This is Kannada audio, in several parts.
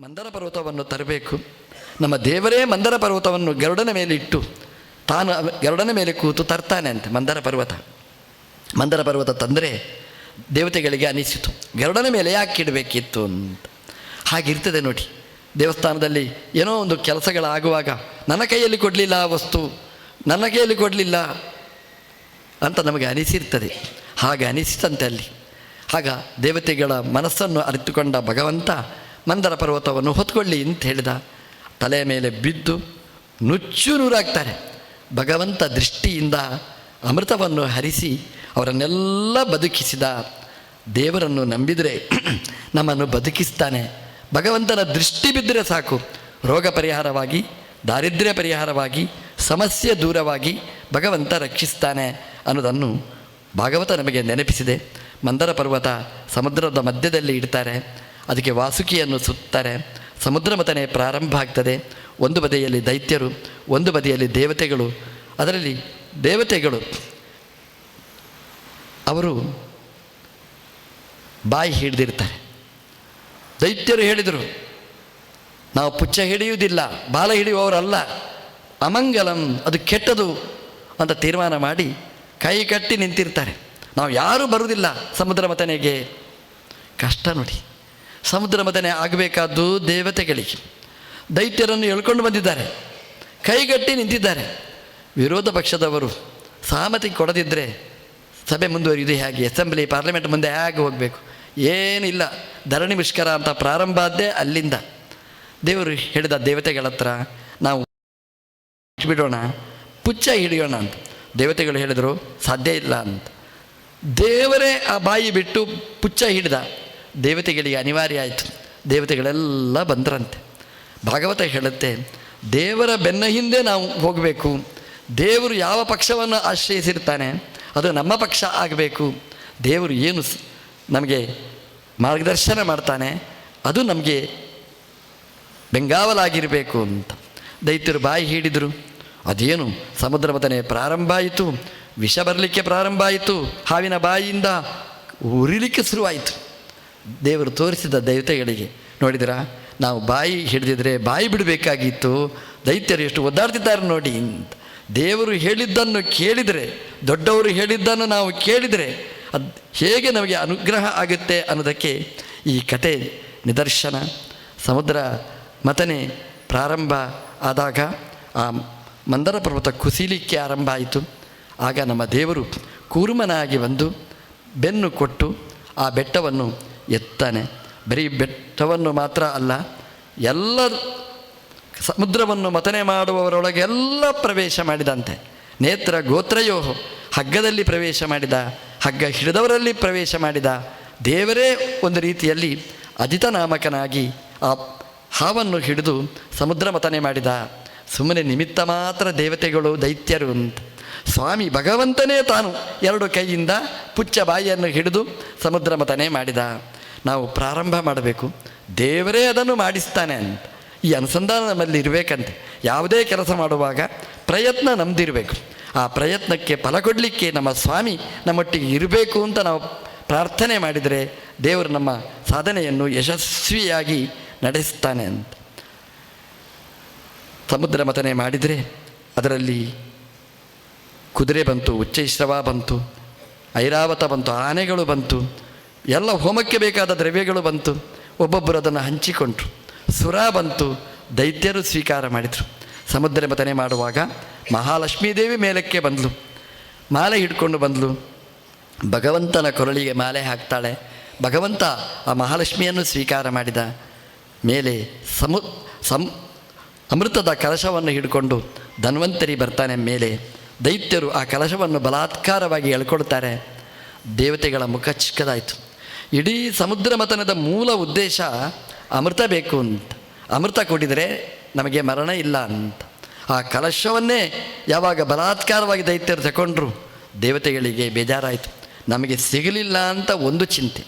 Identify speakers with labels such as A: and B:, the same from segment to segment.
A: ಮಂದರ ಪರ್ವತವನ್ನು ತರಬೇಕು. ನಮ್ಮ ದೇವರೇ ಮಂದರ ಪರ್ವತವನ್ನು ಗರುಡನ ಮೇಲೆ ಇಟ್ಟು ತಾನು ಗರುಡನ ಮೇಲೆ ಕೂತು ತರ್ತಾನೆ ಅಂತೆ ಮಂದರ ಪರ್ವತ. ಮಂದರ ಪರ್ವತ ತಂದರೆ ದೇವತೆಗಳಿಗೆ ಅನಿಸಿತು. ಗರುಡನ ಮೇಲೆ ಯಾಕೆ ಇಡಬೇಕಿತ್ತು ಅಂತ. ಹಾಗಿರ್ತದೆ ನೋಡಿ. ದೇವಸ್ಥಾನದಲ್ಲಿ ಏನೋ ಒಂದು ಕೆಲಸಗಳಾಗುವಾಗ ನನ್ನ ಕೈಯಲ್ಲಿ ಕೊಡಲಿಲ್ಲ ಆ ವಸ್ತು, ನನ್ನ ಕೈಯಲ್ಲಿ ಕೊಡಲಿಲ್ಲ ಅಂತ ನಮಗೆ ಅನಿಸಿರ್ತದೆ. ಹಾಗೆ ಅನಿಸಿತಂತೆ ಅಲ್ಲಿ. ಆಗ ದೇವತೆಗಳ ಮನಸ್ಸನ್ನು ಅರಿತುಕೊಂಡ ಭಗವಂತ ಮಂದರ ಪರ್ವತವನ್ನು ಹೊತ್ಕೊಳ್ಳಿ ಅಂತ ಹೇಳಿದ. ತಲೆಯ ಮೇಲೆ ಬಿದ್ದು ನುಚ್ಚು ನೂರಾಗ್ತಾರೆ. ಭಗವಂತ ದೃಷ್ಟಿಯಿಂದ ಅಮೃತವನ್ನು ಹರಿಸಿ ಅವರನ್ನೆಲ್ಲ ಬದುಕಿಸಿದ. ದೇವರನ್ನು ನಂಬಿದರೆ ನಮ್ಮನ್ನು ಬದುಕಿಸ್ತಾನೆ. ಭಗವಂತನ ದೃಷ್ಟಿ ಬಿದ್ದರೆ ಸಾಕು. ರೋಗ ಪರಿಹಾರವಾಗಿ, ದಾರಿದ್ರ್ಯ ಪರಿಹಾರವಾಗಿ, ಸಮಸ್ಯೆ ದೂರವಾಗಿ ಭಗವಂತ ರಕ್ಷಿಸ್ತಾನೆ ಅನ್ನೋದನ್ನು ಭಾಗವತ ನಮಗೆ ನೆನಪಿಸಿದೆ. ಮಂದರ ಪರ್ವತ ಸಮುದ್ರದ ಮಧ್ಯದಲ್ಲಿ ಇಡ್ತಾರೆ. ಅದಕ್ಕೆ ವಾಸುಕಿಯನ್ನು ಸುತ್ತಾರೆ. ಸಮುದ್ರ ಮತನೆ ಪ್ರಾರಂಭ ಆಗ್ತದೆ. ಒಂದು ಬದಿಯಲ್ಲಿ ದೈತ್ಯರು, ಒಂದು ಬದಿಯಲ್ಲಿ ದೇವತೆಗಳು. ಅದರಲ್ಲಿ ದೇವತೆಗಳು, ಅವರು ಬಾಯಿ ಹಿಡಿದಿರ್ತಾರೆ. ದೈತ್ಯರು ಹೇಳಿದರು, ನಾವು ಪುಚ್ಚ ಹಿಡಿಯುವುದಿಲ್ಲ, ಬಾಲ ಹಿಡಿಯುವವರಲ್ಲ, ಅಮಂಗಲಂ, ಅದು ಕೆಟ್ಟದು ಅಂತ ತೀರ್ಮಾನ ಮಾಡಿ ಕೈ ಕಟ್ಟಿ ನಿಂತಿರ್ತಾರೆ. ನಾವು ಯಾರೂ ಬರುವುದಿಲ್ಲ ಸಮುದ್ರ ಮತನೆಗೆ. ಕಷ್ಟ ನೋಡಿ. ಸಮುದ್ರ ಮದನೆ ಆಗಬೇಕಾದ್ದು ದೇವತೆಗಳಿಗೆ. ದೈತ್ಯರನ್ನು ಎಳ್ಕೊಂಡು ಬಂದಿದ್ದಾರೆ. ಕೈಗಟ್ಟಿ ನಿಂತಿದ್ದಾರೆ. ವಿರೋಧ ಪಕ್ಷದವರು ಸಹಮತಿ ಕೊಡದಿದ್ದರೆ ಸಭೆ ಮುಂದುವರಿಯುವುದು ಹೇಗೆ? ಅಸೆಂಬ್ಲಿ ಪಾರ್ಲಿಮೆಂಟ್ ಮುಂದೆ ಹೇಗೆ ಹೋಗಬೇಕು? ಏನಿಲ್ಲ. ಧರಣಿ ಮುಷ್ಕರ ಅಂತ ಪ್ರಾರಂಭ ಆದ್ದೇ ಅಲ್ಲಿಂದ. ದೇವರು ಹೇಳಿದ ದೇವತೆಗಳ ಹತ್ರ ನಾವು ಬಿಡೋಣ, ಪುಚ್ಚ ಹಿಡಿಯೋಣ ಅಂತ. ದೇವತೆಗಳು ಹೇಳಿದರು, ಸಾಧ್ಯ ಇಲ್ಲ ಅಂತ. ದೇವರೇ ಆ ಬಾಯಿ ಬಿಟ್ಟು ಪುಚ್ಚ ಹಿಡಿದ. ದೇವತೆಗಳಿಗೆ ಅನಿವಾರ್ಯ ಆಯಿತು. ದೇವತೆಗಳೆಲ್ಲ ಬಂದರಂತೆ. ಭಾಗವತ ಹೇಳುತ್ತೆ, ದೇವರ ಬೆನ್ನ ಹಿಂದೆ ನಾವು ಹೋಗಬೇಕು. ದೇವರು ಯಾವ ಪಕ್ಷವನ್ನು ಆಶ್ರಯಿಸಿರ್ತಾನೆ, ಅದು ನಮ್ಮ ಪಕ್ಷ ಆಗಬೇಕು. ದೇವರು ಏನು ನಮಗೆ ಮಾರ್ಗದರ್ಶನ ಮಾಡ್ತಾನೆ, ಅದು ನಮಗೆ ಬೆಂಗಾವಲಾಗಿರಬೇಕು ಅಂತ. ದೈತ್ಯರು ಬಾಯಿ ಹಿಡಿದರು, ಅದೇನು ಸಮುದ್ರ ಮತನೆ ಪ್ರಾರಂಭ ಆಯಿತು, ವಿಷ ಬರಲಿಕ್ಕೆ ಪ್ರಾರಂಭ ಆಯಿತು, ಹಾವಿನ ಬಾಯಿಯಿಂದ ಉರಿಲಿಕ್ಕೆ ಶುರುವಾಯಿತು. ದೇವರು ತೋರಿಸಿದ ದೈವತೆಗಳಿಗೆ, ನೋಡಿದಿರಾ? ನಾವು ಬಾಯಿ ಹಿಡಿದಿದ್ರೆ ಬಾಯಿ ಬಿಡಬೇಕಾಗಿತ್ತು, ದೈತ್ಯರು ಎಷ್ಟು ಒದ್ದಾಡ್ತಿದ್ದಾರೆ ನೋಡಿ ದೇವರು ಹೇಳಿದ್ದನ್ನು ಕೇಳಿದರೆ, ದೊಡ್ಡವರು ಹೇಳಿದ್ದನ್ನು ನಾವು ಕೇಳಿದರೆ ಅದು ಹೇಗೆ ನಮಗೆ ಅನುಗ್ರಹ ಆಗುತ್ತೆ ಅನ್ನೋದಕ್ಕೆ ಈ ಕತೆ ನಿದರ್ಶನ. ಸಮುದ್ರ ಮತನೆ ಪ್ರಾರಂಭ ಆದಾಗ ಆ ಮಂದರ ಪರ್ವತ ಕುಸಿಲಿಕ್ಕೆ ಆರಂಭ ಆಯಿತು. ಆಗ ನಮ್ಮ ದೇವರು ಕೂರ್ಮನಾಗಿ ಬಂದು ಬೆನ್ನು ಕೊಟ್ಟು ಆ ಬೆಟ್ಟವನ್ನು ಎತ್ತಾನೆ. ಬರೀ ಬೆಟ್ಟವನ್ನು ಮಾತ್ರ ಅಲ್ಲ, ಎಲ್ಲ ಸಮುದ್ರವನ್ನು ಮತನೆ ಮಾಡುವವರೊಳಗೆ ಎಲ್ಲ ಪ್ರವೇಶ ಮಾಡಿದಂತೆ. ನೇತ್ರ ಗೋತ್ರಯೋ ಹಗ್ಗದಲ್ಲಿ ಪ್ರವೇಶ ಮಾಡಿದ, ಹಗ್ಗ ಹಿಡಿದವರಲ್ಲಿ ಪ್ರವೇಶ ಮಾಡಿದ, ದೇವರೇ ಒಂದು ರೀತಿಯಲ್ಲಿ ಅಜಿತನಾಮಕನಾಗಿ ಆ ಹಾವನ್ನು ಹಿಡಿದು ಸಮುದ್ರ ಮತನೆ ಮಾಡಿದ. ಸುಮ್ಮನೆ ನಿಮಿತ್ತ ಮಾತ್ರ ದೇವತೆಗಳು ದೈತ್ಯರು ಅಂತ. ಸ್ವಾಮಿ ಭಗವಂತನೇ ತಾನು ಎರಡು ಕೈಯಿಂದ ಪುಚ್ಚ ಬಾಯಿಯನ್ನು ಹಿಡಿದು ಸಮುದ್ರ ಮತನೆ ಮಾಡಿದ. ನಾವು ಪ್ರಾರಂಭ ಮಾಡಬೇಕು. ದೇವರೇ ಅದನ್ನು ಮಾಡಿಸ್ತಾನೆ ಅಂತ. ಈ ಅನುಸಂಧಾನ ನಮ್ಮಲ್ಲಿ ಇರಬೇಕಂತೆ. ಯಾವುದೇ ಕೆಲಸ ಮಾಡುವಾಗ ಪ್ರಯತ್ನ ನಮ್ದಿರಬೇಕು. ಆ ಪ್ರಯತ್ನಕ್ಕೆ ಫಲ ಕೊಡಲಿಕ್ಕೆ ನಮ್ಮ ಸ್ವಾಮಿ ನಮ್ಮೊಟ್ಟಿಗೆ ಇರಬೇಕು ಅಂತ ನಾವು ಪ್ರಾರ್ಥನೆ ಮಾಡಿದರೆ ದೇವರು ನಮ್ಮ ಸಾಧನೆಯನ್ನು ಯಶಸ್ವಿಯಾಗಿ ನಡೆಸ್ತಾನೆ ಅಂತ. ಸಮುದ್ರ ಮತನೆ ಮಾಡಿದರೆ ಅದರಲ್ಲಿ ಕುದುರೆ ಬಂತು, ಉಚ್ಚೈಶ್ರವ ಬಂತು, ಐರಾವತ ಬಂತು, ಆನೆಗಳು ಬಂತು. ಎಲ್ಲ ಹೋಮಕ್ಕೆ ಬೇಕಾದ ದ್ರವ್ಯಗಳು ಬಂತು. ಒಬ್ಬೊಬ್ಬರು ಅದನ್ನು ಹಂಚಿಕೊಂಡ್ರು. ಸುರ ಬಂತು. ದೈತ್ಯರು ಸ್ವೀಕಾರ ಮಾಡಿದರು. ಸಮುದ್ರ ಮತನೆ ಮಾಡುವಾಗ ಮಹಾಲಕ್ಷ್ಮೀ ದೇವಿ ಮೇಲಕ್ಕೆ ಬಂದಳು ಮಾಲೆ ಹಿಡ್ಕೊಂಡು ಬಂದಳು ಭಗವಂತನ ಕೊರಳಿಗೆ ಮಾಲೆ ಹಾಕ್ತಾಳೆ. ಭಗವಂತ ಆ ಮಹಾಲಕ್ಷ್ಮಿಯನ್ನು ಸ್ವೀಕಾರ ಮಾಡಿದ ಮೇಲೆ ಸಮು, ಸಂ, ಅಮೃತದ ಕಲಶವನ್ನು ಹಿಡ್ಕೊಂಡು ಧನ್ವಂತರಿ ಬರ್ತಾನೆ ಮೇಲೆ ದೈತ್ಯರು ಆ ಕಲಶವನ್ನು ಬಲಾತ್ಕಾರವಾಗಿ ಎಳ್ಕೊಳ್ತಾರೆ. ದೇವತೆಗಳ ಮುಖ ಚಿಕ್ಕದಾಯಿತು. ಇಡೀ ಸಮುದ್ರ ಮತನದ ಮೂಲ ಉದ್ದೇಶ ಅಮೃತ ಬೇಕು ಅಂತ. ಅಮೃತ ಕೊಟ್ಟಿದರೆ ನಮಗೆ ಮರಣ ಇಲ್ಲ ಅಂತ. ಆ ಕಲಶವನ್ನೇ ಯಾವಾಗ ಬಲಾತ್ಕಾರವಾಗಿ ದೈತ್ಯರು ತಗೊಂಡ್ರು ದೇವತೆಗಳಿಗೆ ಬೇಜಾರಾಯಿತು. ನಮಗೆ ಸಿಗಲಿಲ್ಲ ಅಂತ ಒಂದು ಚಿಂತೆ.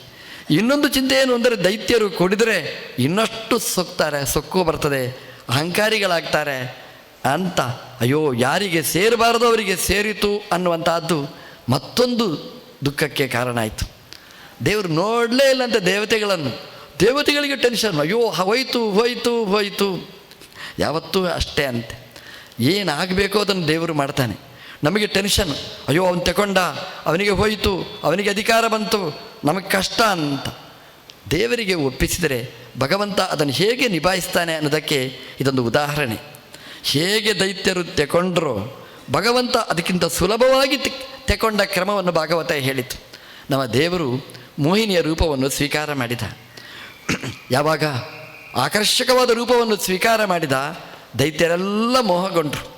A: ಇನ್ನೊಂದು ಚಿಂತೆ ಏನು ಅಂದರೆ ದೈತ್ಯರು ಕೊಡಿದರೆ ಇನ್ನಷ್ಟು ಸೊಕ್ತಾರೆ, ಸೊಕ್ಕು ಬರ್ತದೆ, ಅಹಂಕಾರಿಗಳಾಗ್ತಾರೆ ಅಂತ. ಅಯ್ಯೋ, ಯಾರಿಗೆ ಸೇರಬಾರದು ಅವರಿಗೆ ಸೇರಿತು ಅನ್ನುವಂಥದ್ದು ಮತ್ತೊಂದು ದುಃಖಕ್ಕೆ ಕಾರಣ ಆಯಿತು. ದೇವರು ನೋಡಲೇ ಇಲ್ಲ ಅಂತ ದೇವತೆಗಳನ್ನು. ದೇವತೆಗಳಿಗೆ ಟೆನ್ಷನ್ ಅಯ್ಯೋ, ಹೋಯ್ತು ಹೋಯ್ತು ಹೋಯ್ತು. ಯಾವತ್ತೂ ಅಷ್ಟೇ ಅಂತೆ. ಏನಾಗಬೇಕೋ ಅದನ್ನು ದೇವರು ಮಾಡ್ತಾನೆ. ನಮಗೆ ಟೆನ್ಷನ್ ಅಯ್ಯೋ, ಅವನು ತಗೊಂಡ ಅವನಿಗೆ ಹೋಯಿತು. ಅವನಿಗೆ ಅಧಿಕಾರ ಬಂತು. ನಮಗೆ ಕಷ್ಟ ಅಂತ. ದೇವರಿಗೆ ಒಪ್ಪಿಸಿದರೆ ಭಗವಂತ ಅದನ್ನು ಹೇಗೆ ನಿಭಾಯಿಸ್ತಾನೆ ಅನ್ನೋದಕ್ಕೆ ಇದೊಂದು ಉದಾಹರಣೆ. ಹೇಗೆ ದೈತ್ಯರು ತೆಕೊಂಡ್ರೋ, ಭಗವಂತ ಅದಕ್ಕಿಂತ ಸುಲಭವಾಗಿ ತೆಕೊಂಡ ಕ್ರಮವನ್ನು ಭಾಗವತ ಹೇಳಿತು. ನಮ್ಮ ದೇವರು ಮೋಹಿನಿಯ ರೂಪವನ್ನು ಸ್ವೀಕಾರ ಮಾಡಿದ. ಯಾವಾಗ ಆಕರ್ಷಕವಾದ ರೂಪವನ್ನು ಸ್ವೀಕಾರ ಮಾಡಿದ ದೈತ್ಯರೆಲ್ಲ ಮೋಹಗೊಂಡರು.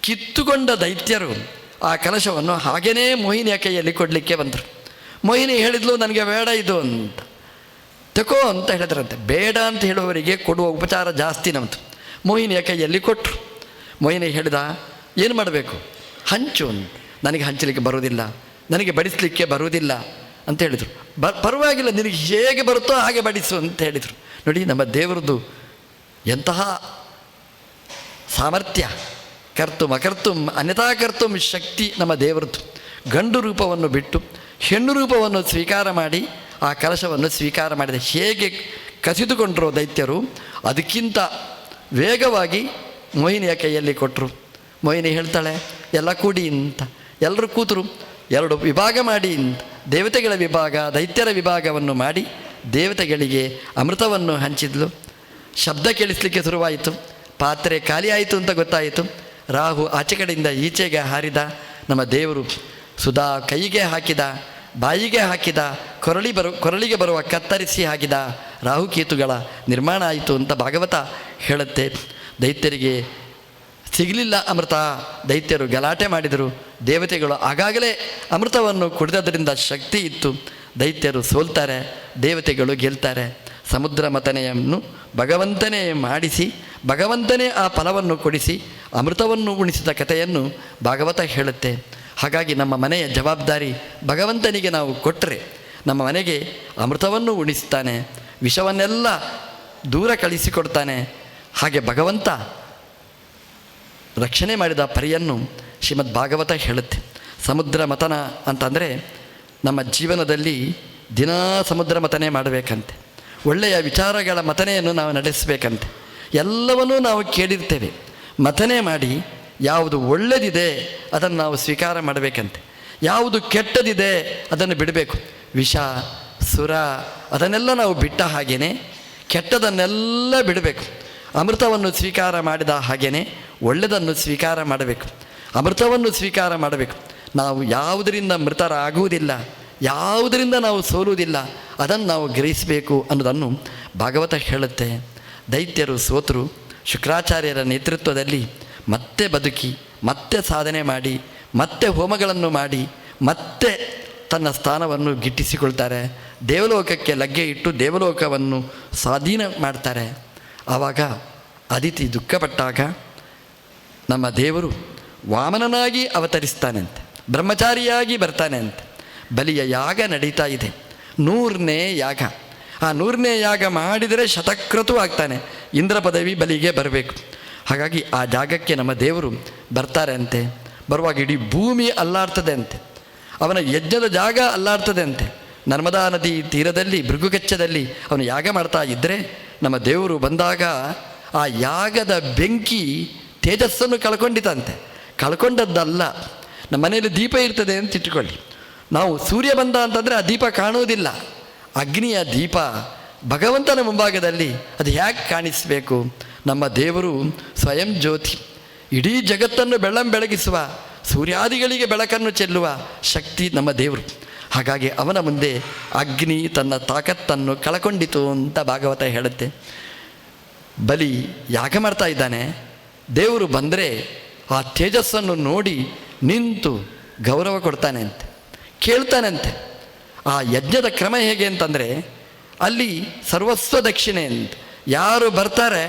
A: ಕಿತ್ತುಕೊಂಡ ದೈತ್ಯರು ಆ ಕಲಶವನ್ನು ಹಾಗೇನೇ ಮೋಹಿನಿಯ ಕೈಯಲ್ಲಿ ಕೊಡಲಿಕ್ಕೆ ಬಂದರು. ಮೋಹಿನಿ ಹೇಳಿದ್ಲು, ನನಗೆ ಬೇಡ ಇದು ಅಂತ. ತಕೋ ಅಂತ ಹೇಳಿದ್ರಂತೆ. ಬೇಡ ಅಂತ ಹೇಳುವವರಿಗೆ ಕೊಡುವ ಉಪಚಾರ ಜಾಸ್ತಿ ನಮ್ಮದು ಮೋಹಿನಿಯ ಕೈಯಲ್ಲಿ ಕೊಟ್ಟರು ಮೋಹಿನಿ ಹೇಳಿದ, ಏನು ಮಾಡಬೇಕು? ಹಂಚು. ನನಗೆ ಹಂಚಲಿಕ್ಕೆ ಬರುವುದಿಲ್ಲ. ನನಗೆ ಬಡಿಸಲಿಕ್ಕೆ ಬರುವುದಿಲ್ಲ. ಅಂತ ಹೇಳಿದರು ಬ ಪರವಾಗಿಲ್ಲ, ನಿನಗೆ ಹೇಗೆ ಬರುತ್ತೋ ಹಾಗೆ ಬಡಿಸು ಅಂತ ಹೇಳಿದರು ನೋಡಿ, ನಮ್ಮ ದೇವರದ್ದು ಎಂತಹ ಸಾಮರ್ಥ್ಯ. ಕರ್ತು ಅಕರ್ತು, ಅನ್ಯಥಾ ಕರ್ತು ಶಕ್ತಿ ನಮ್ಮ ದೇವರದ್ದು ಗಂಡು ರೂಪವನ್ನು ಬಿಟ್ಟು ಹೆಣ್ಣು ರೂಪವನ್ನು ಸ್ವೀಕಾರ ಮಾಡಿ, ಆ ಕಲಶವನ್ನು ಸ್ವೀಕಾರ ಮಾಡಿದೆ. ಹೇಗೆ ಕಸಿದುಕೊಂಡರು ದೈತ್ಯರು, ಅದಕ್ಕಿಂತ ವೇಗವಾಗಿ ಮೋಹಿನಿಯ ಕೈಯಲ್ಲಿ ಕೊಟ್ಟರು ಮೋಹಿನಿ ಹೇಳ್ತಾಳೆ, ಎಲ್ಲ ಕೂಡಿ ಅಂತ ಎಲ್ಲರೂ ಕೂತರು, ಎರಡು ವಿಭಾಗ ಮಾಡಿ ಅಂತ ದೇವತೆಗಳ ವಿಭಾಗ, ದೈತ್ಯರ ವಿಭಾಗವನ್ನು ಮಾಡಿ ದೇವತೆಗಳಿಗೆ ಅಮೃತವನ್ನು ಹಂಚಿದ್ಲು. ಶಬ್ದ ಕೇಳಿಸ್ಲಿಕ್ಕೆ ಶುರುವಾಯಿತು. ಪಾತ್ರೆ ಖಾಲಿಯಾಯಿತು ಅಂತ ಗೊತ್ತಾಯಿತು. ರಾಹು ಆಚೆ ಕಡೆಯಿಂದ ಈಚೆಗೆ ಹಾರಿದ ನಮ್ಮ ದೇವರು ಸುಧಾ ಕೈಗೆ ಹಾಕಿದ, ಬಾಯಿಗೆ ಹಾಕಿದ, ಕೊರಳಿ ಬರು, ಕೊರಳಿಗೆ ಬರುವ ಕತ್ತರಿಸಿ ಹಾಕಿದ ರಾಹುಕೇತುಗಳ ನಿರ್ಮಾಣ ಆಯಿತು ಅಂತ ಭಾಗವತ ಹೇಳುತ್ತೆ. ದೈತ್ಯರಿಗೆ ಸಿಗಲಿಲ್ಲ ಅಮೃತ. ದೈತ್ಯರು ಗಲಾಟೆ ಮಾಡಿದರು. ದೇವತೆಗಳು ಆಗಾಗಲೇ ಅಮೃತವನ್ನು ಕುಡಿದದರಿಂದ ಶಕ್ತಿ ಇತ್ತು. ದೈತ್ಯರು ಸೋಲ್ತಾರೆ, ದೇವತೆಗಳು ಗೆಲ್ತಾರೆ. ಸಮುದ್ರ ಮತನೆಯನ್ನು ಭಗವಂತನೇ ಮಾಡಿಸಿ, ಭಗವಂತನೇ ಆ ಫಲವನ್ನು ಕೊಡಿಸಿ, ಅಮೃತವನ್ನು ಉಣಿಸಿದ ಕಥೆಯನ್ನು ಭಾಗವತ ಹೇಳುತ್ತೆ. ಹಾಗಾಗಿ ನಮ್ಮ ಮನೆಯ ಜವಾಬ್ದಾರಿ ಭಗವಂತನಿಗೆ ನಾವು ಕೊಟ್ಟರೆ ನಮ್ಮ ಮನೆಗೆ ಅಮೃತವನ್ನು ಉಣಿಸ್ತಾನೆ, ವಿಷವನ್ನೆಲ್ಲ ದೂರ ಕಳಿಸಿಕೊಡ್ತಾನೆ. ಹಾಗೆ ಭಗವಂತ ರಕ್ಷಣೆ ಮಾಡಿದ ಪರಿಯನ್ನು ಶ್ರೀಮದ್ ಭಾಗವತ ಹೇಳುತ್ತೆ. ಸಮುದ್ರ ಮತನ ಅಂತಂದರೆ ನಮ್ಮ ಜೀವನದಲ್ಲಿ ದಿನಾ ಸಮುದ್ರ ಮತನೆ ಮಾಡಬೇಕಂತೆ. ಒಳ್ಳೆಯ ವಿಚಾರಗಳ ಮತನೆಯನ್ನು ನಾವು ನಡೆಸಬೇಕಂತೆ. ಎಲ್ಲವನ್ನೂ ನಾವು ಕೇಳಿರ್ತೇವೆ. ಮತನೆ ಮಾಡಿ ಯಾವುದು ಒಳ್ಳೆಯದಿದೆ ಅದನ್ನು ನಾವು ಸ್ವೀಕಾರ ಮಾಡಬೇಕಂತೆ. ಯಾವುದು ಕೆಟ್ಟದಿದೆ ಅದನ್ನು ಬಿಡಬೇಕು. ವಿಷ, ಸುರ ಅದನ್ನೆಲ್ಲ ನಾವು ಬಿಟ್ಟ ಹಾಗೇನೆ ಕೆಟ್ಟದನ್ನೆಲ್ಲ ಬಿಡಬೇಕು. ಅಮೃತವನ್ನು ಸ್ವೀಕಾರ ಮಾಡಿದ ಹಾಗೇನೆ ಒಳ್ಳೆಯದನ್ನು ಸ್ವೀಕಾರ ಮಾಡಬೇಕು, ಅಮೃತವನ್ನು ಸ್ವೀಕಾರ ಮಾಡಬೇಕು. ನಾವು ಯಾವುದರಿಂದ ಮೃತರಾಗುವುದಿಲ್ಲ, ಯಾವುದರಿಂದ ನಾವು ಸೋಲುವುದಿಲ್ಲ, ಅದನ್ನು ನಾವು ಗ್ರಹಿಸಬೇಕು ಅನ್ನೋದನ್ನು ಭಾಗವತ ಹೇಳುತ್ತೆ. ದೈತ್ಯರು, ಸೋತರು, ಶುಕ್ರಾಚಾರ್ಯರ ನೇತೃತ್ವದಲ್ಲಿ ಮತ್ತೆ ಬದುಕಿ, ಮತ್ತೆ ಸಾಧನೆ ಮಾಡಿ, ಮತ್ತೆ ಹೋಮಗಳನ್ನು ಮಾಡಿ, ಮತ್ತೆ ತನ್ನ ಸ್ಥಾನವನ್ನು ಗಿಟ್ಟಿಸಿಕೊಳ್ತಾರೆ. ದೇವಲೋಕಕ್ಕೆ ಲಗ್ಗೆ ಇಟ್ಟು ದೇವಲೋಕವನ್ನು ಸ್ವಾಧೀನ ಮಾಡ್ತಾರೆ. ಆವಾಗ ಅದಿತಿ ದುಃಖಪಟ್ಟಾಗ ನಮ್ಮ ದೇವರು ವಾಮನನಾಗಿ ಅವತರಿಸ್ತಾನಂತೆ, ಬ್ರಹ್ಮಚಾರಿಯಾಗಿ ಬರ್ತಾನೆ ಅಂತೆ ಬಲಿಯ ಯಾಗ ನಡೀತಾ ಇದೆ, ನೂರನೇ ಯಾಗ. ಆ ನೂರನೇ ಯಾಗ ಮಾಡಿದರೆ ಶತಕ್ರತು ಆಗ್ತಾನೆ, ಇಂದ್ರ ಪದವಿ ಬಲಿಗೆ ಬರಬೇಕು. ಹಾಗಾಗಿ ಆ ಜಾಗಕ್ಕೆ ನಮ್ಮ ದೇವರು ಬರ್ತಾರೆ ಅಂತೆ ಬರುವಾಗ ಇಡೀ ಭೂಮಿ ಅಲ್ಲಾಡ್ತದೆ ಅಂತೆ ಅವನ ಯಜ್ಞದ ಜಾಗ ಅಲ್ಲಾಡ್ತದೆ ಅಂತೆ ನರ್ಮದಾ ನದಿ ತೀರದಲ್ಲಿ, ಭೃಗುಗಚ್ಚದಲ್ಲಿ ಅವನು ಯಾಗ ಮಾಡ್ತಾ ಇದ್ದರೆ ನಮ್ಮ ದೇವರು ಬಂದಾಗ ಆ ಯಾಗದ ಬೆಂಕಿ ತೇಜಸ್ಸನ್ನು ಕಳ್ಕೊಂಡಿತಂತೆ ಕಳ್ಕೊಂಡದ್ದಲ್ಲ. ನಮ್ಮ ಮನೆಯಲ್ಲಿ ದೀಪ ಇರ್ತದೆ ಅಂತ ಇಟ್ಕೊಳ್ಳಿ ನಾವು ಸೂರ್ಯ ಬಂದ ಅಂತಂದರೆ ಆ ದೀಪ ಕಾಣುವುದಿಲ್ಲ. ಅಗ್ನಿಯ ದೀಪ ಭಗವಂತನ ಮುಂಭಾಗದಲ್ಲಿ ಅದು ಹೇಗೆ ಕಾಣಿಸಬೇಕು. ನಮ್ಮ ದೇವರು ಸ್ವಯಂ ಜ್ಯೋತಿ. ಇಡೀ ಜಗತ್ತನ್ನು ಬೆಳ್ಳಂ ಬೆಳಗಿಸುವ, ಸೂರ್ಯಾದಿಗಳಿಗೆ ಬೆಳಕನ್ನು ಚೆಲ್ಲುವ ಶಕ್ತಿ ನಮ್ಮ ದೇವರು. ಹಾಗಾಗಿ ಅವನ ಮುಂದೆ ಅಗ್ನಿ ತನ್ನ ತಾಕತ್ತನ್ನು ಕಳಕೊಂಡಿತು ಅಂತ ಭಾಗವತ ಹೇಳುತ್ತೆ. ಬಲಿ ಯಾಗ ಮಾಡ್ತಾ ಇದ್ದಾನೆ. ದೇವರು ಬಂದರೆ ಆ ತೇಜಸ್ಸನ್ನು ನೋಡಿ ನಿಂತು ಗೌರವ ಕೊಡ್ತಾನೆ ಅಂತೆ ಕೇಳ್ತಾನಂತೆ ಆ ಯಜ್ಞದ ಕ್ರಮ ಹೇಗೆ ಅಂತಂದರೆ ಅಲ್ಲಿ ಸರ್ವಸ್ವ ದಕ್ಷಿಣೆ ಅಂತ. ಯಾರು ಬರ್ತಾರೆ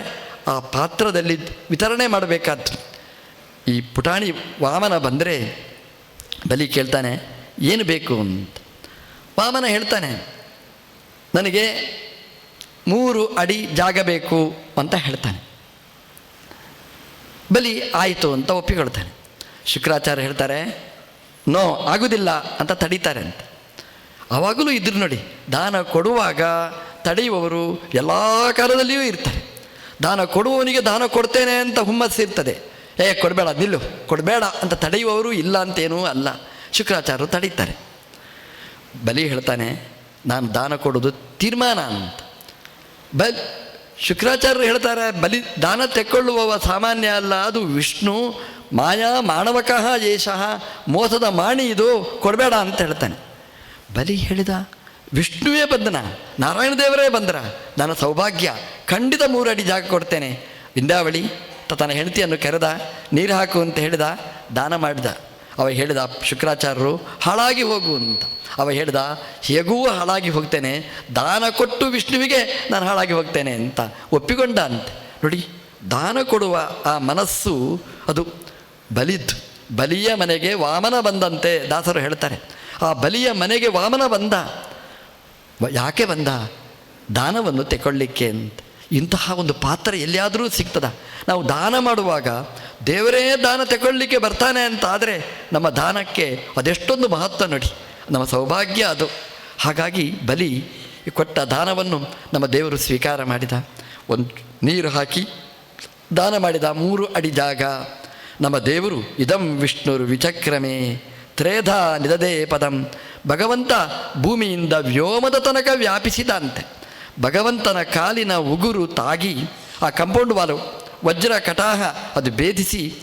A: ಆ ಪಾತ್ರದಲ್ಲಿ ವಿತರಣೆ ಮಾಡಬೇಕಾದ ಈ ಪುಟಾಣಿ ವಾಮನ ಬಂದರೆ ಬಲಿ ಕೇಳ್ತಾನೆ, ಏನು ಬೇಕು ಅಂತ. ವಾಮನ ಹೇಳ್ತಾನೆ, ನನಗೆ ಮೂರು ಅಡಿ ಜಾಗ ಬೇಕು ಅಂತ ಹೇಳ್ತಾನೆ. ಬಲಿ ಆಯಿತು ಅಂತ ಒಪ್ಪಿಕೊಳ್ತಾನೆ. ಶುಕ್ರಾಚಾರ್ಯ ಹೇಳ್ತಾರೆ, ನೋ ಆಗುವುದಿಲ್ಲ ಅಂತ ತಡೀತಾರೆ ಅಂತ. ಆವಾಗಲೂ ಇದ್ರು ನೋಡಿ, ದಾನ ಕೊಡುವಾಗ ತಡೆಯುವವರು ಎಲ್ಲ ಕಾಲದಲ್ಲಿಯೂ ಇರ್ತಾರೆ. ದಾನ ಕೊಡುವವನಿಗೆ ದಾನ ಕೊಡ್ತೇನೆ ಅಂತ ಹುಮ್ಮಸ್ಸು ಇರ್ತದೆ. ಏ, ಕೊಡಬೇಡ, ನಿಲ್ಲು, ಕೊಡಬೇಡ ಅಂತ ತಡೆಯುವವರು ಇಲ್ಲ ಅಂತೇನೂ ಅಲ್ಲ. ಶುಕ್ರಾಚಾರ್ಯರು ತಡೀತಾರೆ. ಬಲಿ ಹೇಳ್ತಾನೆ, ನಾನು ದಾನ ಕೊಡೋದು ತೀರ್ಮಾನ ಅಂತ. ಬಲ್ ಶುಕ್ರಾಚಾರ್ಯರು ಹೇಳ್ತಾರೆ, ಬಲಿ ದಾನ ತೆಕ್ಕೊಳ್ಳುವವ ಸಾಮಾನ್ಯ ಅಲ್ಲ, ಅದು ವಿಷ್ಣು, ಮಾಯಾ ಮಾನವಕಃ ಯೇಷಃ ಮೋಸದ ಮಾಣಿ ಇದು, ಕೊಡಬೇಡ ಅಂತ ಹೇಳ್ತಾನೆ. ಬಲಿ ಹೇಳಿದ, ವಿಷ್ಣುವೇ ಬಂದನ, ನಾರಾಯಣ ದೇವರೇ ಬಂದ್ರ, ನನ್ನ ಸೌಭಾಗ್ಯ, ಖಂಡಿತ ಮೂರಡಿ ಜಾಗ ಕೊಡ್ತೇನೆ. ವಿಂದಾವಳಿ ತನ್ನ ಹೆಂಡತಿಯನ್ನು ಕರೆದ, ನೀರು ಹಾಕು ಅಂತ ಹೇಳಿದ, ದಾನ ಮಾಡಿದ. ಅವ ಹೇಳಿದ ಶುಕ್ರಾಚಾರ್ಯರು ಹಾಳಾಗಿ ಹೋಗು ಅಂತ. ಅವ ಹೇಳಿದ ಹೇಗೂ ಹಾಳಾಗಿ ಹೋಗ್ತೇನೆ, ದಾನ ಕೊಟ್ಟು ವಿಷ್ಣುವಿಗೆ ನಾನು ಹಾಳಾಗಿ ಹೋಗ್ತೇನೆ ಅಂತ. ಒಪ್ಪಿಕೊಂಡ ಅಂತೆ ನೋಡಿ, ದಾನ ಕೊಡುವ ಆ ಮನಸ್ಸು, ಅದು ಬಲಿದ್ದು ಬಲಿಯ ಮನೆಗೆ ವಾಮನ ಬಂದಂತೆ ದಾಸರು ಹೇಳ್ತಾರೆ. ಆ ಬಲಿಯ ಮನೆಗೆ ವಾಮನ ಬಂದ. ಯಾಕೆ ಬಂದ? ದಾನವನ್ನು ತೆಕೊಳ್ಳಿಕ್ಕೆ ಅಂತ. ಇಂತಹ ಒಂದು ಪಾತ್ರ ಎಲ್ಲಿಯಾದರೂ ಸಿಗ್ತದ. ನಾವು ದಾನ ಮಾಡುವಾಗ ದೇವರೇ ದಾನ ತಗೊಳ್ಳಿಕ್ಕೆ ಬರ್ತಾನೆ ಅಂತ ಆದರೆ ನಮ್ಮ ದಾನಕ್ಕೆ ಅದೆಷ್ಟೊಂದು ಮಹತ್ವ ನೋಡಿ. ನಮ್ಮ ಸೌಭಾಗ್ಯ ಅದು. ಹಾಗಾಗಿ ಬಲಿ ಕೊಟ್ಟ ದಾನವನ್ನು ನಮ್ಮ ದೇವರು ಸ್ವೀಕಾರ ಮಾಡಿದ. ಒಂದು ನೀರು ಹಾಕಿ ದಾನ ಮಾಡಿದ ಮೂರು ಅಡಿ ಜಾಗ. ನಮ್ಮ ದೇವರು ಇದಂ ವಿಷ್ಣುರು ವಿಚಕ್ರಮೇ ತ್ರೇಧ ನಿದದೇ ಪದಂ. ಭಗವಂತ ಭೂಮಿಯಿಂದ ವ್ಯೋಮದ ತನಕ ವ್ಯಾಪಿಸಿದಂತೆ. ಭಗವಂತನ ಕಾಲಿನ ಉಗುರು ತಾಗಿ ಆ ಕಂಪೌಂಡ್ ವಾಲು ವಜ್ರ ಕಟಾಹ, ಅದು ಭೇದಿಸಿ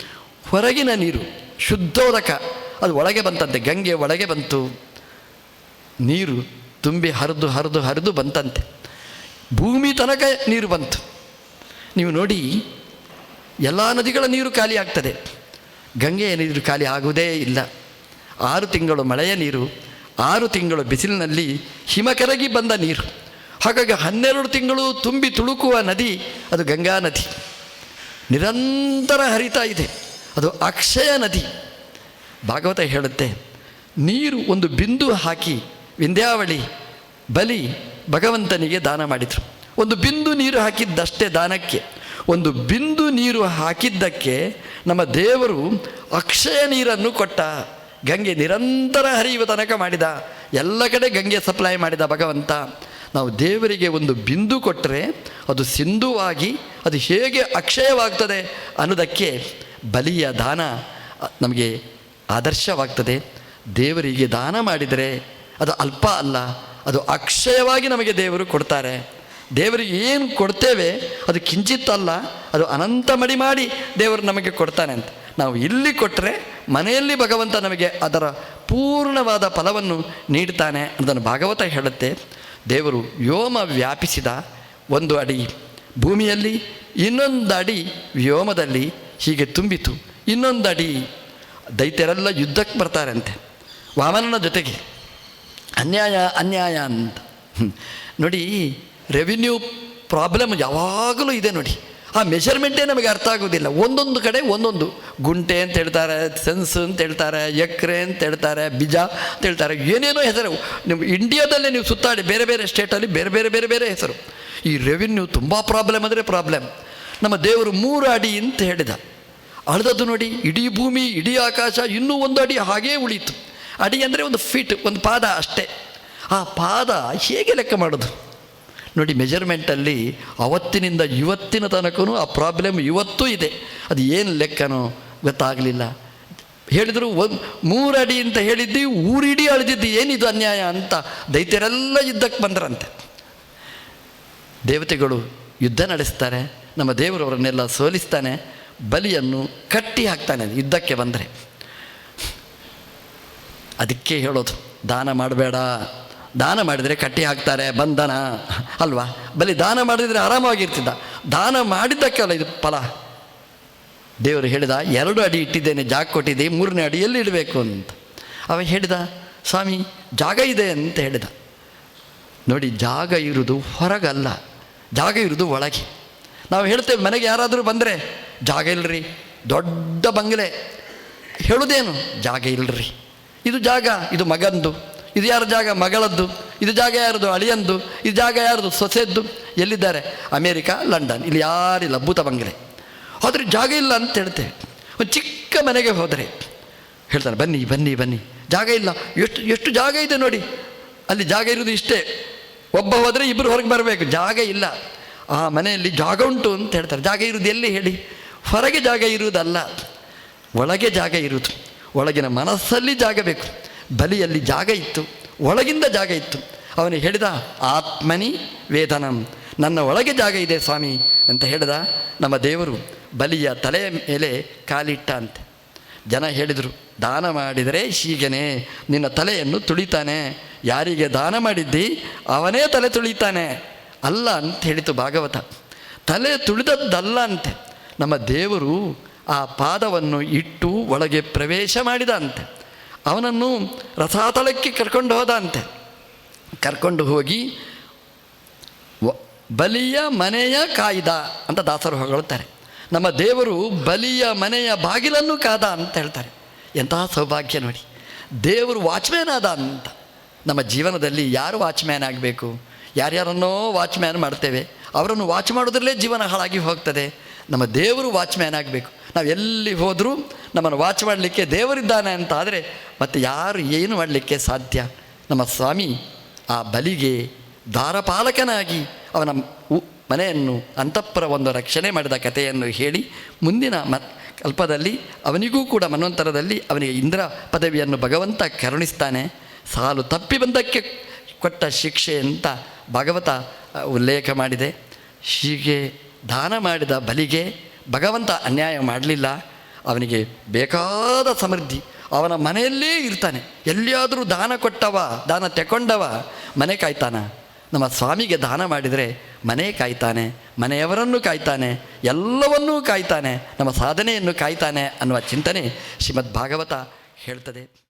A: ಹೊರಗಿನ ನೀರು, ಶುದ್ಧೋದಕ, ಅದು ಒಳಗೆ ಬಂತಂತೆ, ಗಂಗೆ ಒಳಗೆ ಬಂತು. ನೀರು ತುಂಬಿ ಹರಿದು ಹರಿದು ಹರಿದು ಬಂತಂತೆ. ಭೂಮಿ ತನಕ ನೀರು ಬಂತು. ನೀವು ನೋಡಿ, ಎಲ್ಲ ನದಿಗಳ ನೀರು ಖಾಲಿ ಆಗ್ತದೆ. ಗಂಗೆಯ ನೀರು ಖಾಲಿ ಆಗುವುದೇ ಇಲ್ಲ. ಆರು ತಿಂಗಳು ಮಳೆಯ ನೀರು, ಆರು ತಿಂಗಳು ಬಿಸಿಲಿನಲ್ಲಿ ಹಿಮ ಕರಗಿ ಬಂದ ನೀರು. ಹಾಗಾಗಿ ಹನ್ನೆರಡು ತಿಂಗಳು ತುಂಬಿ ತುಳುಕುವ ನದಿ, ಅದು ಗಂಗಾ ನದಿ. ನಿರಂತರ ಹರಿತಾ ಇದೆ. ಅದು ಅಕ್ಷಯ ನದಿ. ಭಾಗವತ ಹೇಳುತ್ತೆ, ನೀರು ಒಂದು ಬಿಂದು ಹಾಕಿ ವಿಂಧ್ಯಾವಳಿ ಬಲಿ ಭಗವಂತನಿಗೆ ದಾನ ಮಾಡಿದರು. ಒಂದು ಬಿಂದು ನೀರು ಹಾಕಿದ್ದಷ್ಟೇ ದಾನಕ್ಕೆ. ಒಂದು ಬಿಂದು ನೀರು ಹಾಕಿದ್ದಕ್ಕೆ ನಮ್ಮ ದೇವರು ಅಕ್ಷಯ ನೀರನ್ನು ಕೊಟ್ಟ. ಗಂಗೆ ನಿರಂತರ ಹರಿಯುವ ತನಕ ಮಾಡಿದ. ಎಲ್ಲ ಕಡೆ ಗಂಗೆ ಸಪ್ಲೈ ಮಾಡಿದ ಭಗವಂತ. ನಾವು ದೇವರಿಗೆ ಒಂದು ಬಿಂದು ಕೊಟ್ಟರೆ ಅದು ಸಿಂಧುವಾಗಿ, ಅದು ಹೇಗೆ ಅಕ್ಷಯವಾಗ್ತದೆ ಅನ್ನೋದಕ್ಕೆ ಬಲಿಯ ದಾನ ನಮಗೆ ಆದರ್ಶವಾಗ್ತದೆ. ದೇವರಿಗೆ ದಾನ ಮಾಡಿದರೆ ಅದು ಅಲ್ಪ ಅಲ್ಲ, ಅದು ಅಕ್ಷಯವಾಗಿ ನಮಗೆ ದೇವರು ಕೊಡ್ತಾರೆ. ದೇವರಿಗೆ ಏನು ಕೊಡ್ತೇವೆ ಅದು ಕಿಂಚಿತ್ತಲ್ಲ ಅದು ಅನಂತ ಮಡಿ ಮಾಡಿ ದೇವರು ನಮಗೆ ಕೊಡ್ತಾನೆ ಅಂತ. ನಾವು ಇಲ್ಲಿ ಕೊಟ್ಟರೆ ಮನೆಯಲ್ಲಿ ಭಗವಂತ ನಮಗೆ ಅದರ ಪೂರ್ಣವಾದ ಫಲವನ್ನು ನೀಡ್ತಾನೆ ಅದನ್ನು ಭಾಗವತ ಹೇಳುತ್ತೆ. ದೇವರು ವ್ಯೋಮ ವ್ಯಾಪಿಸಿದ ಒಂದು ಅಡಿ ಭೂಮಿಯಲ್ಲಿ, ಇನ್ನೊಂದು ಅಡಿ ವ್ಯೋಮದಲ್ಲಿ ಹೀಗೆ ತುಂಬಿತು, ಇನ್ನೊಂದು ಅಡಿ ದೈತ್ಯರೆಲ್ಲ ಯುದ್ಧಕ್ಕೆ ಬರ್ತಾರಂತೆ. ವಾಮನನ ಜೊತೆಗೆ, ಅನ್ಯಾಯ ಅನ್ಯಾಯ ಅಂತ. ನೋಡಿ ರೆವಿನ್ಯೂ ಪ್ರಾಬ್ಲಮ್ ಯಾವಾಗಲೂ ಇದೆ ನೋಡಿ. ಆ ಮೆಷರ್ಮೆಂಟೇ ನಮಗೆ ಅರ್ಥ ಆಗೋದಿಲ್ಲ. ಒಂದೊಂದು ಕಡೆ ಒಂದೊಂದು. ಗುಂಟೆ ಅಂತ ಹೇಳ್ತಾರೆ, ಸೆನ್ಸ್ ಅಂತ ಹೇಳ್ತಾರೆ, ಎಕ್ರೆ ಅಂತ ಹೇಳ್ತಾರೆ, ಬಿಜ ಅಂತ ಹೇಳ್ತಾರೆ. ಏನೇನೋ ಹೆಸರು. ನಿಮ್ಮ ಇಂಡಿಯಾದಲ್ಲೇ ನೀವು ಸುತ್ತಾಡಿ, ಬೇರೆ ಬೇರೆ ಸ್ಟೇಟಲ್ಲಿ ಬೇರೆ ಬೇರೆ ಬೇರೆ ಬೇರೆ ಹೆಸರು. ಈ ರೆವಿನ್ಯೂ ತುಂಬ ಪ್ರಾಬ್ಲಮ್ ಅಂದರೆ ಪ್ರಾಬ್ಲಮ್ ನಮ್ಮ ದೇವರು ಮೂರು ಅಡಿ ಅಂತ ಹೇಳಿದ. ಅಳ್ದದ್ದು ನೋಡಿ, ಇಡೀ ಭೂಮಿ, ಇಡೀ ಆಕಾಶ ಇನ್ನೂ ಒಂದು ಅಡಿ ಹಾಗೇ ಉಳೀತು ಅಡಿ ಅಂದರೆ ಒಂದು ಫೀಟ್ ಒಂದು ಪಾದ ಅಷ್ಟೇ. ಆ ಪಾದ ಹೇಗೆ ಲೆಕ್ಕ ಮಾಡೋದು? ನೋಡಿ ಮೆಜರ್ಮೆಂಟಲ್ಲಿ ಅವತ್ತಿನಿಂದ ಇವತ್ತಿನ ತನಕನೂ ಆ ಪ್ರಾಬ್ಲಮ್ ಇವತ್ತೂ ಇದೆ. ಅದು ಏನು ಲೆಕ್ಕನೋ ಗೊತ್ತಾಗಲಿಲ್ಲ. ಹೇಳಿದರು, ಒಂದು ಮೂರಡಿ ಅಂತ ಹೇಳಿದ್ದು, ಊರಿಡೀ ಅಳಿದಿದ್ದು, ಏನಿದು ಅನ್ಯಾಯ ಅಂತ ದೈತ್ಯರೆಲ್ಲ ಯುದ್ಧಕ್ಕೆ ಬಂದರಂತೆ. ದೇವತೆಗಳು ಯುದ್ಧ ನಡೆಸ್ತಾರೆ, ನಮ್ಮ ದೇವರವರನ್ನೆಲ್ಲ ಸೋಲಿಸ್ತಾನೆ, ಬಲಿಯನ್ನು ಕಟ್ಟಿ ಹಾಕ್ತಾನೆ ಯುದ್ಧಕ್ಕೆ ಬಂದರೆ. ಅದಕ್ಕೆ ಹೇಳೋದು, ದಾನ ಮಾಡಬೇಡ. ದಾನ ಮಾಡಿದರೆ ಕಟ್ಟಿ ಹಾಕ್ತಾರೆ, ಬಂಧನ. ಅಲ್ವಾ? ಬಲಿ ದಾನ ಮಾಡಿದರೆ ಆರಾಮವಾಗಿರ್ತಿದ್ದ. ದಾನ ಮಾಡಿದ್ದಕ್ಕಲ್ಲ ಇದು ಫಲ. ದೇವರು ಹೇಳಿದ, ಎರಡು ಅಡಿ ಇಟ್ಟಿದ್ದೇನೆ, ಜಾಗ ಕೊಟ್ಟಿದ್ದೆ, ಮೂರನೇ ಅಡಿ ಎಲ್ಲಿ ಇಡಬೇಕು ಅಂತ. ಅವ ಹೇಳಿದ, ಸ್ವಾಮಿ, ಜಾಗ ಇದೆ ಅಂತ ಹೇಳಿದ. ನೋಡಿ, ಜಾಗ ಇರುವುದು ಹೊರಗಲ್ಲ. ಜಾಗ ಇರುವುದು ಒಳಗೆ. ನಾವು ಹೇಳ್ತೇವೆ, ಮನೆಗೆ ಯಾರಾದರೂ ಬಂದರೆ, ಜಾಗ ಇಲ್ಲರಿ ದೊಡ್ಡ ಬಂಗಲೆ. ಹೇಳೋದೇನು, ಜಾಗ ಇಲ್ಲರಿ ಇದು ಜಾಗ, ಇದು ಮಗಂದು. ಇದು ಯಾರ ಜಾಗ? ಮಗಳದ್ದು. ಇದು ಜಾಗ ಯಾರದು? ಅಳಿಯಂದು. ಇದು ಜಾಗ ಯಾರದು? ಸೊಸೆದ್ದು. ಎಲ್ಲಿದ್ದಾರೆ? America, London. ಇಲ್ಲಿ ಯಾರಿಲ್ಲ. ಭೂತ ಬಂಗಲೆ. ಹೋದರೆ ಜಾಗ ಇಲ್ಲ ಅಂತ ಹೇಳ್ತೇವೆ. ಒಂದು ಚಿಕ್ಕ ಮನೆಗೆ ಹೋದರೆ. ಹೇಳ್ತಾರೆ, ಬನ್ನಿ ಬನ್ನಿ ಬನ್ನಿ. ಜಾಗ ಇಲ್ಲ. ಎಷ್ಟು ಎಷ್ಟು ಜಾಗ ಇದೆ ನೋಡಿ. ಅಲ್ಲಿ ಜಾಗ ಇರೋದು ಇಷ್ಟೇ. ಒಬ್ಬ ಹೋದರೆ ಇಬ್ಬರು ಹೊರಗೆ ಬರಬೇಕು. ಜಾಗ ಇಲ್ಲ. ಆ ಮನೆಯಲ್ಲಿ ಜಾಗ ಉಂಟು ಅಂತ ಹೇಳ್ತಾರೆ. ಜಾಗ ಇರುವುದು ಎಲ್ಲಿ ಹೇಳಿ? ಹೊರಗೆ ಜಾಗ ಇರುವುದಲ್ಲ. ಒಳಗೆ ಜಾಗ ಇರುವುದು. ಒಳಗಿನ ಮನಸ್ಸಲ್ಲಿ ಜಾಗ ಬೇಕು. ಬಲಿಯಲ್ಲಿ ಜಾಗ ಇತ್ತು, ಒಳಗಿಂದ ಜಾಗ ಇತ್ತು. ಅವನು ಹೇಳಿದ, ಆತ್ಮನಿ ವೇದನಂ, ನನ್ನ ಒಳಗೆ ಜಾಗ ಇದೆ ಸ್ವಾಮಿ ಅಂತ ಹೇಳಿದ ನಮ್ಮ ದೇವರು ಬಲಿಯ ತಲೆಯ ಮೇಲೆ ಕಾಲಿಟ್ಟ ಅಂತೆ. ಜನ ಹೇಳಿದರು, ದಾನ ಮಾಡಿದರೆ ಹೀಗೇನೆ, ನಿನ್ನ ತಲೆಯನ್ನು ತುಳಿತಾನೆ, ಯಾರಿಗೆ ದಾನ ಮಾಡಿದ್ದಿ ಅವನೇ ತಲೆ ತುಳಿತಾನೆ ಅಲ್ಲ ಅಂತ ಹೇಳಿತು ಭಾಗವತ. ತಲೆ ತುಳಿದದ್ದಲ್ಲ ಅಂತೆ. ನಮ್ಮ ದೇವರು ಆ ಪಾದವನ್ನು ಇಟ್ಟು ಒಳಗೆ ಪ್ರವೇಶ ಮಾಡಿದ ಅಂತೆ. ಅವನನ್ನು ರಥಾತಳಕ್ಕೆ ಕರ್ಕೊಂಡು ಹೋದಂತೆ. ಕರ್ಕೊಂಡು ಹೋಗಿ ಬಲಿಯ ಮನೆಯ ಕಾಯ್ದ ಅಂತ ದಾಸರು ಹೊಗಳುತ್ತಾರೆ ನಮ್ಮ ದೇವರು ಬಲಿಯ ಮನೆಯ ಬಾಗಿಲನ್ನು ಕಾದ ಅಂತ ಹೇಳ್ತಾರೆ. ಎಂತಹ ಸೌಭಾಗ್ಯ ನೋಡಿ. ದೇವರು ವಾಚ್ಮ್ಯಾನ್ ಆದ ಅಂತ. ನಮ್ಮ ಜೀವನದಲ್ಲಿ ಯಾರು ವಾಚ್ಮ್ಯಾನ್ ಆಗಬೇಕು? ಯಾರ್ಯಾರನ್ನೋ ವಾಚ್ಮ್ಯಾನ್ ಮಾಡ್ತೇವೆ. ಅವರನ್ನು ವಾಚ್ ಮಾಡೋದ್ರಲ್ಲೇ ಜೀವನ ಹಾಳಾಗಿ ಹೋಗ್ತದೆ. ನಮ್ಮ ದೇವರು ವಾಚ್ಮ್ಯಾನ್ ಆಗಬೇಕು. ನಾವು ಎಲ್ಲಿ ಹೋದರೂ ನಮ್ಮನ್ನು ವಾಚ್ ಮಾಡಲಿಕ್ಕೆ ದೇವರಿದ್ದಾನೆ ಅಂತ ಆದರೆ ಮತ್ತು ಯಾರು ಏನು ಮಾಡಲಿಕ್ಕೆ ಸಾಧ್ಯ? ನಮ್ಮ ಸ್ವಾಮಿ ಆ ಬಲಿಗೆ ದಾರಪಾಲಕನಾಗಿ ಅವನ ಮನೆಯನ್ನು ಅಂತಃಪುರ ಒಂದು ರಕ್ಷಣೆ ಮಾಡಿದ ಕಥೆಯನ್ನು ಹೇಳಿ ಮುಂದಿನ ಮ ಕಲ್ಪದಲ್ಲಿ ಅವನಿಗೂ ಕೂಡ ಮನ್ವಂತರದಲ್ಲಿ ಅವನಿಗೆ ಇಂದ್ರ ಪದವಿಯನ್ನು ಭಗವಂತ ಕರುಣಿಸ್ತಾನೆ. ಸಾಲು ತಪ್ಪಿ ಬಂದಕ್ಕೆ ಕೊಟ್ಟ ಶಿಕ್ಷೆ ಅಂತ ಭಾಗವತ ಉಲ್ಲೇಖ ಮಾಡಿದೆ. ಹೀಗೆ ದಾನ ಮಾಡಿದ ಬಲಿಗೆ ಭಗವಂತ ಅನ್ಯಾಯ ಮಾಡಲಿಲ್ಲ. ಅವನಿಗೆ ಬೇಕಾದ ಸಮೃದ್ಧಿ. ಅವನ ಮನೆಯಲ್ಲೇ ಇರ್ತಾನೆ. ಎಲ್ಲಿಯಾದರೂ ದಾನ ಕೊಟ್ಟವ, ದಾನ ತೆಕೊಂಡವ ಮನೆ ಕಾಯ್ತಾನ. ನಮ್ಮ ಸ್ವಾಮಿಗೆ ದಾನ ಮಾಡಿದರೆ ಮನೆ ಕಾಯ್ತಾನೆ, ಮನೆಯವರನ್ನು ಕಾಯ್ತಾನೆ, ಎಲ್ಲವನ್ನೂ ಕಾಯ್ತಾನೆ, ನಮ್ಮ ಸಾಧನೆಯನ್ನು ಕಾಯ್ತಾನೆ ಅನ್ನುವ ಚಿಂತನೆ ಶ್ರೀಮದ್ ಭಾಗವತ ಹೇಳ್ತದೆ.